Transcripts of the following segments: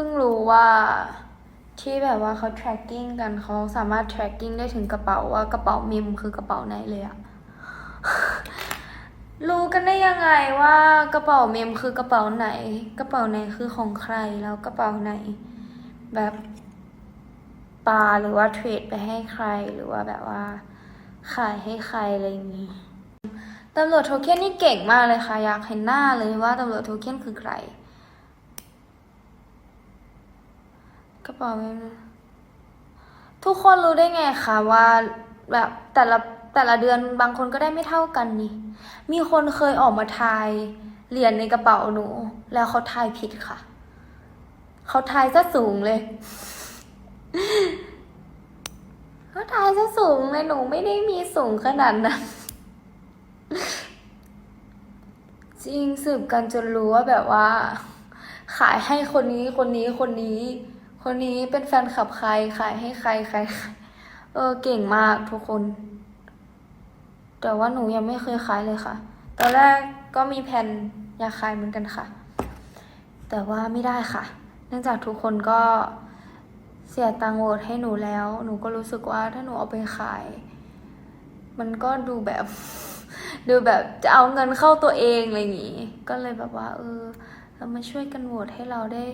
พิ่งรู้ว่าที่แบบว่าเขา tracking กันเขาสามารถ tracking ได้ถึงกระเป๋าว่ากระเป๋ามิมคือกระเป๋าไหนเลยอะรู้กันได้ยังไงว่ากระเป๋าเมมคือกระเป๋าไหน กระเป๋าไหนคือของใครแล้วกระเป๋าไหน แบบปาหรือว่าเทรดไปให้ใครหรือว่าแบบว่าขายให้ใครอะไรอย่างนี้ตำรวจโทเค็นนี่เก่งมากเลยค่ะ อยากเห็นหน้าเลยว่าตำรวจโทเค็นคือใคร กระเป๋าเมมทุกคนรู้ได้ไงคะว่าแบบแต่ละแต่ละเดือนบางคนก็ได้ไม่เท่ากันนี่ มีคนเคยออกมาทายเหรียญในกระเป๋าหนู แล้วเขาทายผิดค่ะ เขาทายซะสูงเลย เขาทายซะสูงเลยหนูไม่ได้มีสูงขนาดนั้นจริงสืบกันจนรู้ว่าแบบว่า ขายให้คนนี้คนนี้คนนี้ คนนี้เป็นแฟนคลับใครขายให้ใครใคร เออเก่งมากทุกคน แต่ว่าหนูยังไม่เคยขายเลยค่ะ ตอนแรกก็มีแผนอยากขายเหมือนกันค่ะ แต่ว่าไม่ได้ค่ะ เนื่องจากทุกคนก็เสียตังโหวตให้หนูแล้ว หนูก็รู้สึกว่าถ้าหนูเอาไปขาย มันก็ดูแบบ ดูแบบจะเอาเงินเข้าตัวเองอะไรอย่างงี้ ก็เลยแบบว่า เออเรามาช่วยกันโหวตให้เราได้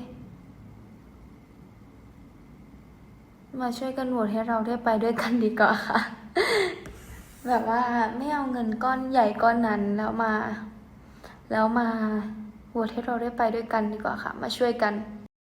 มาช่วยกันโหวตให้เราได้ไปด้วยกันดีกว่าค่ะ แบบว่าไม่เอาเงินก้อนใหญ่ก้อนนั้นแล้วมา แล้วมาโหวตให้เราได้ไปด้วยกันดีกว่าค่ะ มาช่วยกัน